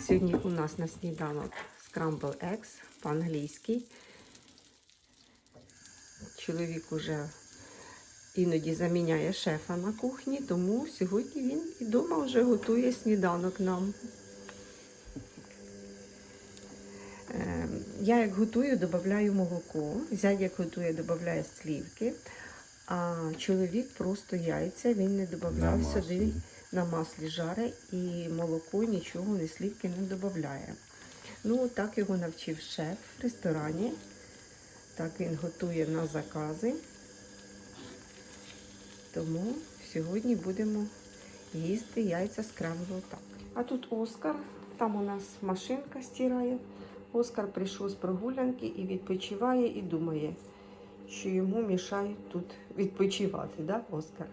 Сьогодні у нас на сніданок Scramble Eggs по-англійськи. Чоловік уже іноді заміняє шефа на кухні, тому сьогодні він і вдома вже готує сніданок нам. Е, Я як готую, додаю молоко. Зять як готує, додає слівки. А чоловік просто яйця, він не додавав сюди на маслі жаре і молоко нічого, ні слівки не додає. Ну, так його навчив шеф в ресторані. Так він готує на закази. Тому сьогодні будемо їсти яйця з скрамбл так. А тут Оскар, там у нас машинка стирає. Оскар прийшов з прогулянки і відпочиває і думає, що йому мішають тут відпочивати, да, Оскар?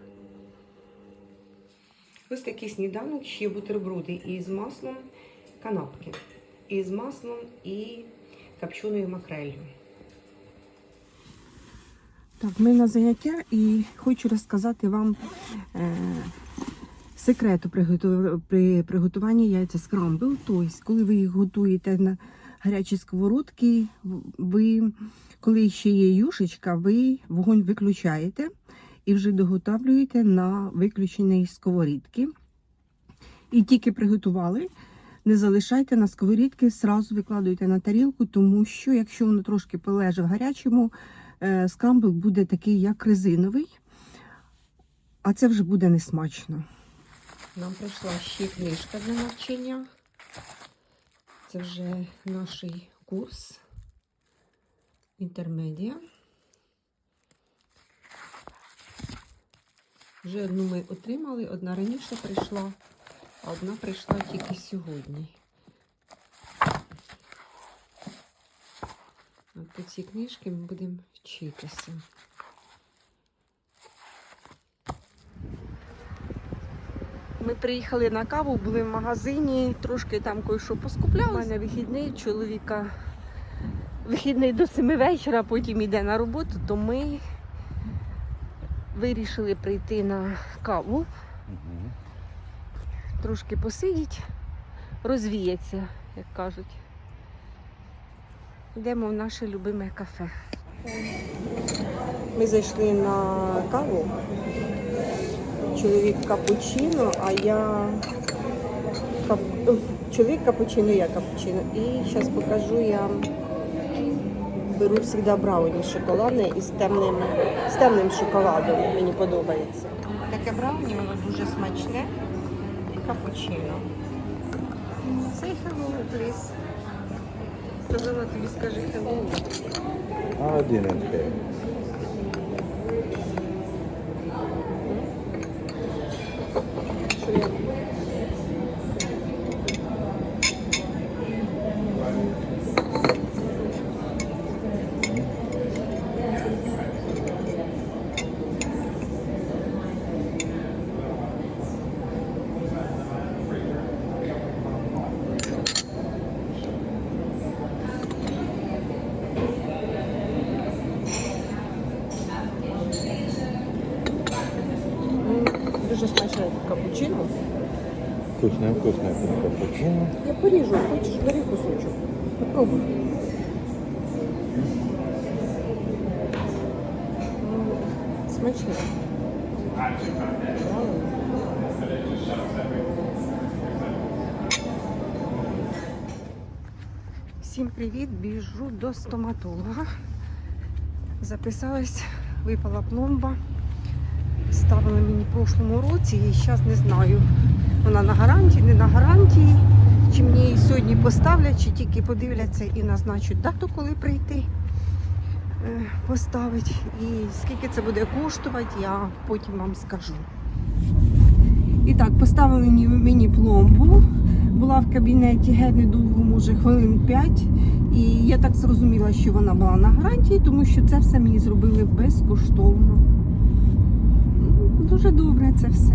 Ось такий сніданок, ще бутерброди із маслом канапки, із маслом і копченою макрелью. Так, ми на заняття і хочу розказати вам е, секрету при приготуванні яйця скрамбл. Тобто, коли ви їх готуєте на гарячій сковородці, ви, коли ще є юшечка, ви вогонь виключаєте і вже доготавлюєте на виключеній сковорідці. І тільки приготували, не залишайте на сковорідки, зразу викладуйте на тарілку, тому що якщо воно трошки полеже в гарячому, е, скрамбл буде такий, як резиновий, а це вже буде несмачно. Нам прийшла ще книжка для навчання. Це вже наш курс інтермедіа. Вже одну ми отримали, одна раніше прийшла, а одна прийшла тільки сьогодні. От по цій книжці ми будемо вчитися. Ми приїхали на каву, були в магазині, трошки там кое-що поскупляли. У мене вихідний чоловіка. Вихідний до 7 вечора, потім йде на роботу, то ми вирішили прийти на каву, трошки посидіть, розвіяться, як кажуть. Йдемо в наше любиме кафе. Ми зайшли на каву. Чоловік капучино, а я кап... чоловік капучино, я капучино. І зараз покажу я беру завжди брауні шоколадне із темним, з темним шоколадом. Мені подобається. Таке брауні, воно дуже смачне. І капучино. Say hello, please. Сказала тобі, скажи hello. I didn't. Що я М, Дуже смачне капучино. Вкусное, вкусное капучино. Я поріжу, хочеш, бери кусочок. Попробуй. Смачне. Всім привіт! Біжу до стоматолога. Записалась, випала пломба. Ставили мені в прошлому році і зараз не знаю. Вона на гарантії, не на гарантії. Чи мені її сьогодні поставлять, чи тільки подивляться і назначать дату, коли прийти е, поставить. І скільки це буде коштувати, я потім вам скажу. І так, поставили мені, пломбу. Була в кабінеті геть недовго, може, хвилин 5. І я так зрозуміла, що вона була на гарантії, тому що це все мені зробили безкоштовно. Дуже добре це все.